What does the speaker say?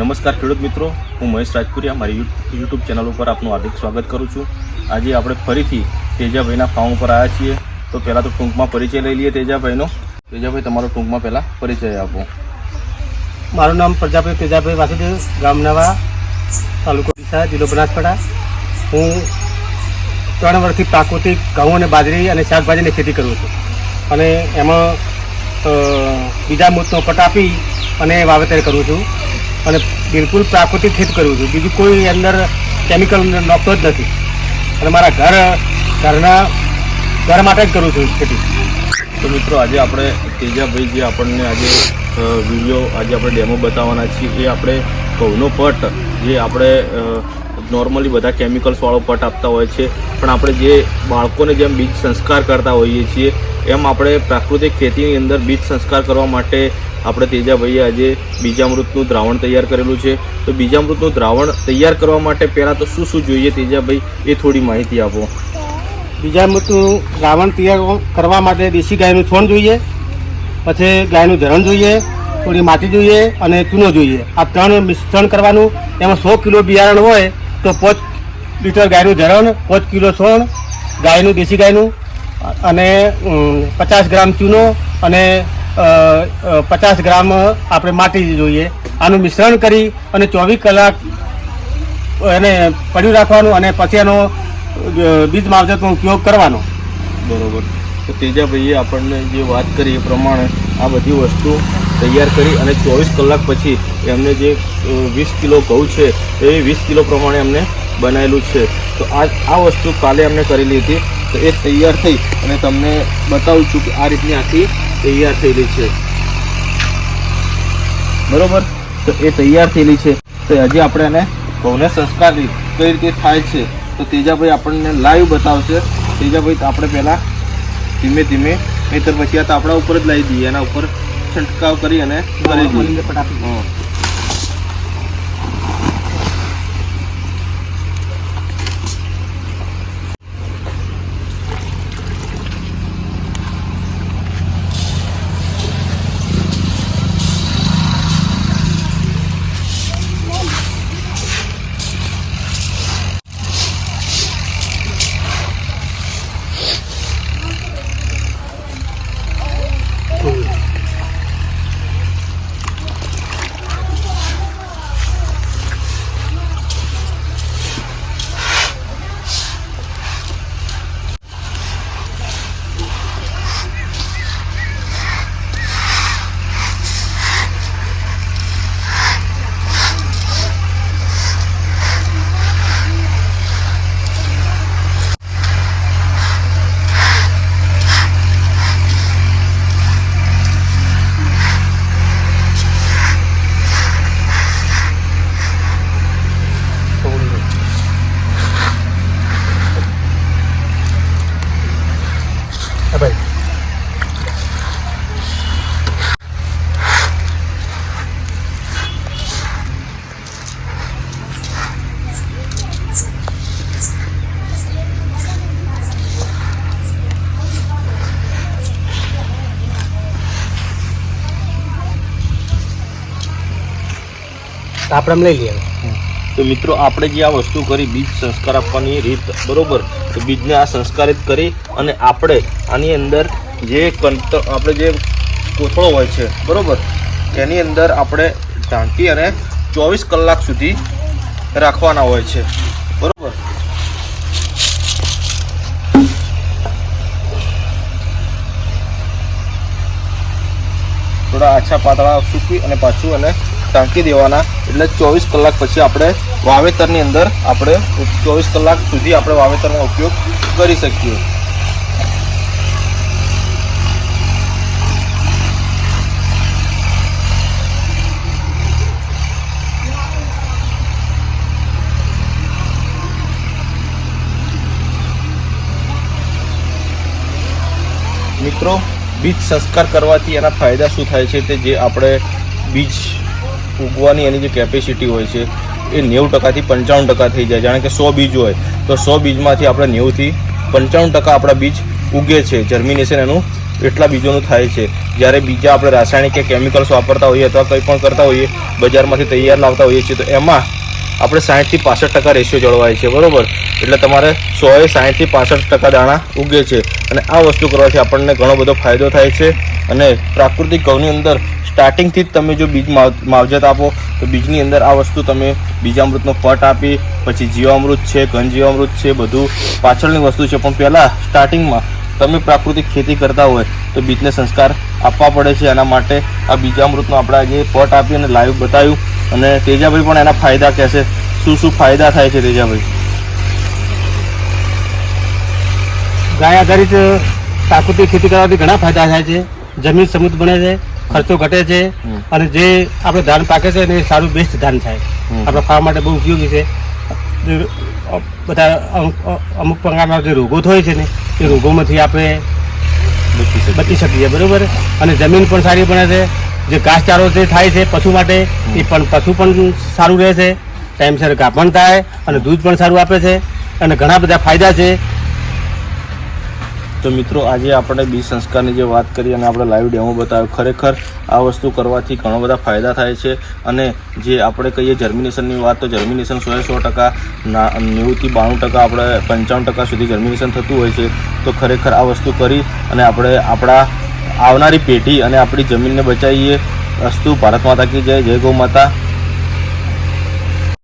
નમસ્કાર ખેડૂત મિત્રો, હું મહેશ રાજપુરિયા, મારી યુટ્યુબ ચેનલ ઉપર આપનું હાર્દિક સ્વાગત કરું છું. આજે આપણે ફરીથી તેજાભાઈના ફાર્મ ઉપર આવ્યા છીએ. તો પહેલાં તો ટૂંકમાં પરિચય લઈ લઈએ તેજાભાઈનો. તેજાભાઈ, તમારો ટૂંકમાં પહેલાં પરિચય આપો. મારું નામ પ્રજાભાઈ તેજાભાઈ વાસુદેવ, ગામ નવા, તાલુકો ડીસા, જિલ્લો બનાસકાંઠા. હું ત્રણ વર્ષથી પ્રાકૃતિક ઘઉં અને બાજરી અને શાકભાજીની ખેતી કરું છું. અને એમાં બીજા મૂતનો પટ આપી અને વાવેતર કરું છું. અને બિલકુલ પ્રાકૃતિક ખેત કર્યું છું બીજું કોઈ અંદર કેમિકલ નોખતો જ નથી. અને મારા ઘર, ઘરના, ઘર માટે જ કરું છું ખેતી. તો મિત્રો, આજે આપણે તેજાભાઈ જે આપણને આજે વીડિયો આજે આપણે ડેમો બતાવવાના છીએ, એ આપણે ઘઉંનો પટ, જે આપણે નોર્મલી બધા કેમિકલ્સવાળો પટ આપતા હોય છે. પણ આપણે જે બાળકોને જેમ બીજ સંસ્કાર કરતા હોઈએ છીએ, એમ આપણે પ્રાકૃતિક ખેતીની અંદર બીજ સંસ્કાર કરવા માટે આપણે તેજાભાઈએ આજે બીજામૃતનું દ્રાવણ તૈયાર કરેલું છે. તો બીજામૃતનું દ્રાવણ તૈયાર કરવા માટે પહેલાં તો શું શું જોઈએ તેજાભાઈ? એ થોડી માહિતી આપો. બીજા દ્રાવણ રાવણ તૈયાર કરવા માટે દેશી ગાયનું છોણ જોઈએ, પછી ગાયનું ધરણ જોઈએ, થોડી માટી જોઈએ અને ચૂનો જોઈએ. આ ત્રણ મિશ્રણ કરવાનું. એમાં સો કિલો બિયારણ હોય તો પાંચ લીટર ગાયનું ધરણ પાંચ કિલો છોણ, ગાયનું, દેશી ગાયનું, અને પચાસ ગ્રામ ચૂનો અને પચાસ ગ્રામ આપણે માટી જોઈએ. આનું મિશ્રણ કરી અને ચોવીસ કલાક એને પડ્યું રાખવાનું અને પછી એનો બીજ માવજતનો ઉપયોગ કરવાનો. બરોબર. તો તેજાભાઈએ આપણને જે વાત કરી એ પ્રમાણે આ બધી વસ્તુ તૈયાર કરી અને ચોવીસ કલાક પછી એમને જે વીસ કિલો ઘઉં છે, એ વીસ કિલો પ્રમાણે એમને બનાવેલું છે. તો આ આ વસ્તુ કાલે એમને કરેલી હતી. તો એ તૈયાર થઈ અને તમને બતાવું છું કે આ રીતની આખી તૈયાર થયેલી છે. બરોબર? તો એ તૈયાર થયેલી છે. તો હજી આપણે એને ઘઉંને સંસ્કાર કઈ રીતે થાય છે? તો તેજાભાઈ આપણને લાઈવ બતાવશે. તેજાભાઈ આપણે પહેલાં ધીમે ધીમે નહીતર પછી આ તો આપણા ઉપર જ લાવી દઈએ એના ઉપર છંટકાવ કરી અને કરી દઈએ આપણે લઈ લઈએ તો મિત્રો, આપણે જે આ વસ્તુ કરી, બીજ સંસ્કાર આપવાની રીત, બરોબર? તો બીજને આ સંસ્કારિત કરી અને આપણે આની અંદર જે કંત, આપણે જે કોથળો હોય છે, બરોબર? એની અંદર આપણે ઢાંકી અને ચોવીસ કલાક સુધી રાખવાના હોય છે, બરોબર? થોડા આછા પાતળા સૂકવી અને પાછું અને ટાંકી દેવાના. એટલે ચોવીસ કલાક પછી આપણે વાવેતરની અંદર આપણે ચોવીસ કલાક સુધી આપણે વાવેતરનો ઉપયોગ કરી શકીએ. મિત્રો, બીજ સંસ્કાર કરવાથી એના ફાયદા શું થાય છે તે જે આપણે બીજ ઉગવાની એની જે કેપેસિટી હોય છે એ નેવું ટકાથી પંચાવન ટકા થઈ જાય. જાણે કે સો બીજ હોય, તો સો બીજમાંથી આપણે નેવુંથી પંચાવન ટકા આપણા બીજ ઉગે છે. જર્મિનેશન એનું એટલા બીજોનું થાય છે. જ્યારે બીજા આપણે રાસાયણિક કે કેમિકલ્સ વાપરતા હોઈએ અથવા કંઈ પણ કરતા હોઈએ, બજારમાંથી તૈયાર લાવતા હોઈએ છીએ, તો એમાં આપણે સાહીઠથી પાસઠ ટકા રેશિયો જળવાય છે. બરાબર? એટલે તમારે સોએ સાહીઠથી પાસઠ ટકા દાણા ઉગે છે. અને આ વસ્તુ કરવાથી આપણને ઘણો બધો ફાયદો થાય છે. અને પ્રાકૃતિક ઘઉંની અંદર સ્ટાર્ટિંગથી જ તમે જો બીજ માવ- માવજત આપો, તો બીજની અંદર આ વસ્તુ તમે બીજામૃતનો પટ આપી, પછી જીવામૃત છે ઘન જીવામૃત છે, બધું પાછળની વસ્તુ છે. પણ પહેલાં સ્ટાર્ટિંગમાં તમે પ્રાકૃતિક ખેતી કરતા હોય, તો બીજને સંસ્કાર આપવા પડે છે. એના માટે આ બીજામૃતનો આપણે આજે પટ આપી અને લાઈવ બતાવ્યું. અને તેજાભાઈ પણ એના ફાયદા કહેશે શું શું ફાયદા થાય છે તેજાભાઈ? ગાય આધારિત પ્રાકૃતિક ખેતી કરવાથી ઘણા ફાયદા થાય છે. જમીન સમૃદ્ધ બને છે. ખર્ચો ઘટે છે અને જે આપણે ધાન પાકે છે ને એ સારું બેસ્ટ ધાન થાય. આપણા ખાવા માટે બહુ ઉપયોગી છે. બધા અમુક પ્રકારના જે રોગો થાય છે ને એ રોગોમાંથી આપણે બચી બચી શકીએ બરોબર? અને જમીન પણ સારી બને છે. જે ઘાસચારો જે થાય છે પશુ માટે એ પણ પશુ પણ સારું રહે છે. ટાઈમસર ઘા પણ થાય અને દૂધ પણ સારું આપે છે. અને ઘણા બધા ફાયદા છે. તો મિત્રો, આજે આપણે બીજ સંસ્કારની જે વાત કરી અને આપણે લાઈવ ડેમો બતાવ્યો, ખરેખર આ વસ્તુ કરવાથી ઘણા બધા ફાયદા થાય છે અને જે આપણે કહીએ જર્મિનેશનની વાત, તો જર્મિનેશન સો સો ટકા, ના, નેવુંથી બાણું ટકા આપણે પંચાવન ટકા સુધી જર્મિનેશન થતું હોય છે. તો ખરેખર આ વસ્તુ કરી અને આપણે આપણા આવનારી પેઢી અને આપણી જમીનને બચાવીએ. અસ્તુ, ભારત માતા કી જય જય ગૌ માતા.